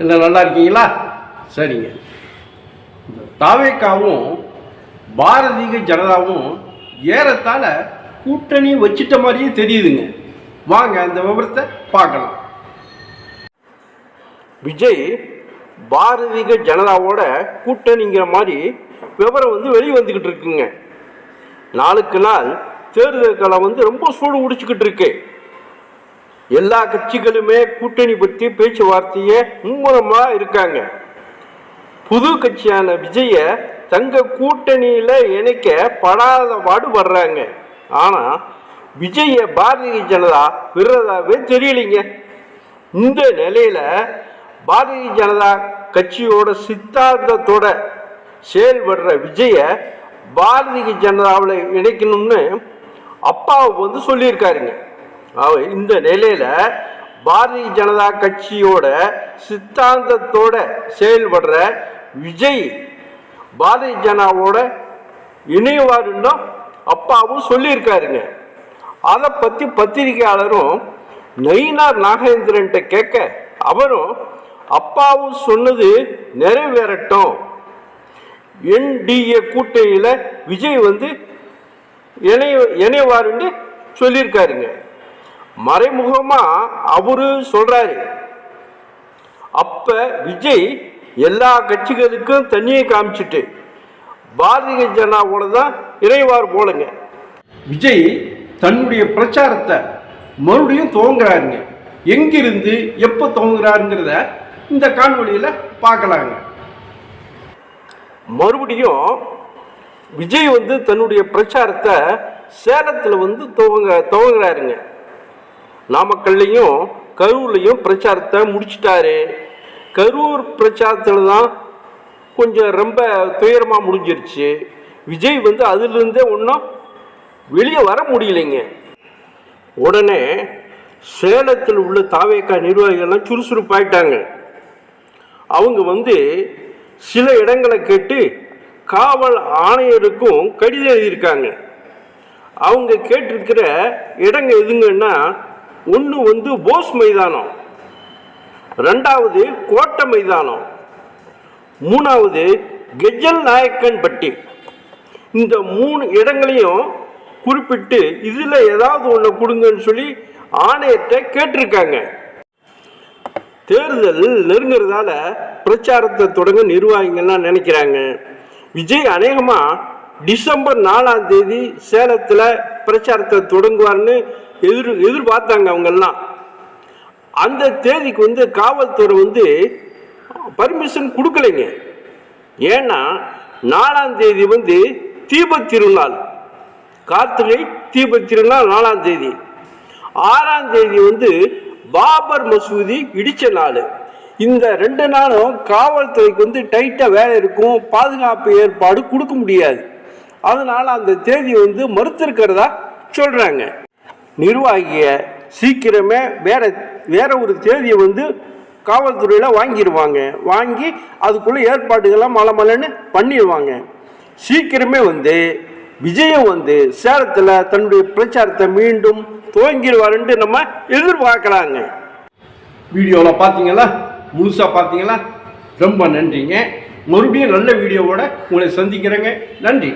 இல்லை நல்லா இருக்கீங்களா? சரிங்க. தாவேக்காவும் பாரதிய ஜனதாவும் ஏறத்தாழ கூட்டணி வச்சிட்ட மாதிரியே தெரியுதுங்க. வாங்க அந்த விவரத்தை பார்க்கலாம். விஜய் பாரதிய ஜனதாவோட கூட்டணிங்கிற மாதிரி விவரம் வந்து வெளியே வந்துக்கிட்டு இருக்குங்க. நாளுக்கு நாள் தேர்தல் காலம் வந்து ரொம்ப சூடு பிடிச்சிக்கிட்டு இருக்கு. எல்லா கட்சிகளுமே கூட்டணி பற்றி பேச்சுவார்த்தையே மும்முரமாக இருக்காங்க. புது கட்சியான விஜய தங்க கூட்டணியில் இணைக்க படாத பாடு வர்றாங்க. ஆனால் விஜய பாரதிய ஜனதா விடுறதாவே தெரியலைங்க. இந்த நிலையில பாரதிய ஜனதா கட்சியோட சித்தாந்தத்தோட செயல்படுற விஜய பாரதிய ஜனதாவில் இணைக்கணும்னு அப்பாவுக்கு வந்து சொல்லியிருக்காருங்க. இந்த நிலையில பாரதிய ஜனதா கட்சியோட சித்தாந்தத்தோட செயல்படுற விஜய் பாரதிய ஜனதாவோட இணைவாருன்னு அப்பாவும் சொல்லியிருக்காருங்க. அதை பற்றி பத்திரிகையாளரும் நயினார் நாகேந்திரன்ட்ட கேட்க அவரும் அப்பாவும் சொன்னது நிறைவேறட்டும். என்டிஏ கூட்டணியில் விஜய் வந்து இணைய இணைவாருன்னு சொல்லியிருக்காருங்க. மறைமுகமாக அவரு சொல்கிறாரு அப்போ விஜய் எல்லா கட்சிகளுக்கும் தண்ணியை காமிச்சிட்டு பாரதிய ஜனதாவோட தான் இறைவார் போலுங்க. விஜய் தன்னுடைய பிரச்சாரத்தை மறுபடியும் துவங்குறாருங்க. எங்கிருந்து எப்போ துவங்குறாருங்கிறத இந்த காணொளியில் பார்க்கலாங்க. மறுபடியும் விஜய் வந்து தன்னுடைய பிரச்சாரத்தை சேலத்தில் வந்து துவங்க துவங்குறாருங்க. நாமக்கல்லையும் கரூர்லையும் பிரச்சாரத்தை முடிச்சிட்டாரு. கரூர் பிரச்சாரத்தில் தான் கொஞ்சம் ரொம்ப துயரமாக முடிஞ்சிருச்சு. விஜய் வந்து அதிலிருந்தே ஒன்றும் வெளியே வர முடியலைங்க. உடனே சேலத்தில் உள்ள தாவேக்கா நிர்வாகிகள்லாம் சுறுசுறுப்பாயிட்டாங்க. அவங்க வந்து சில இடங்களை கேட்டு காவல் ஆணையருக்கும் கடிதம் எழுதியிருக்காங்க. அவங்க கேட்டிருக்கிற இடங்கள் எதுங்கன்னா ஒன்று வந்து போஸ் மைதானம். ரெண்டாவது கோட்டை மைதானம். மூணாவது கெஜல் நாயக்கன் பட்டி. இந்த மூணு இடங்களையும் குறிப்பிட்டு இதில் ஏதாவது ஒன்று கொடுங்கன்னு சொல்லி ஆணையத்தை கேட்டிருக்காங்க. தேர்தல் நெருங்கிறதால பிரச்சாரத்தை தொடங்க நிர்வாகிகள்லாம் நினைக்கிறாங்க. விஜய் அநேகமாக டிசம்பர் நாலாம் தேதி சேலத்தில் பிரச்சாரத்தை தொடங்குவார்னு எதிர் எதிர்பார்த்தாங்க அவங்கெல்லாம். அந்த தேதிக்கு வந்து காவல்துறை வந்து பர்மிஷன் கொடுக்கலைங்க. ஏன்னா நாலாம் தேதி வந்து தீப திருநாள். கார்த்திகை தீப திருநாள் நாலாம் தேதி. ஆறாம் தேதி வந்து பாபர் மசூதி இடித்த நாள். இந்த ரெண்டு நாளும் காவல்துறைக்கு வந்து டைட்டாக வேலை இருக்கும் பாதுகாப்பு ஏற்பாடு கொடுக்க முடியாது. அதனால் அந்த தேதி வந்து மறுத்திருக்கிறதா சொல்கிறாங்க நிர்வாகிய சீக்கிரமே வேற வேற ஒரு தேதியை வந்து காவல்துறையில் வாங்கிடுவாங்க வாங்கி அதுக்குள்ளே ஏற்பாடுகள்லாம் மலை மலைன்னு பண்ணிடுவாங்க சீக்கிரமே வந்து விஜயம் வந்து சேலத்தில் தன்னுடைய பிரச்சாரத்தை மீண்டும் துவங்கிடுவாருன்ட்டு நம்ம எதிர்பார்க்கலாங்க. வீடியோவில் பார்த்தீங்களா முழுசாக பார்த்தீங்களா ரொம்ப நன்றிங்க. மறுபடியும் நல்ல வீடியோவோட உங்களை சந்திக்கிறேங்க. நன்றி.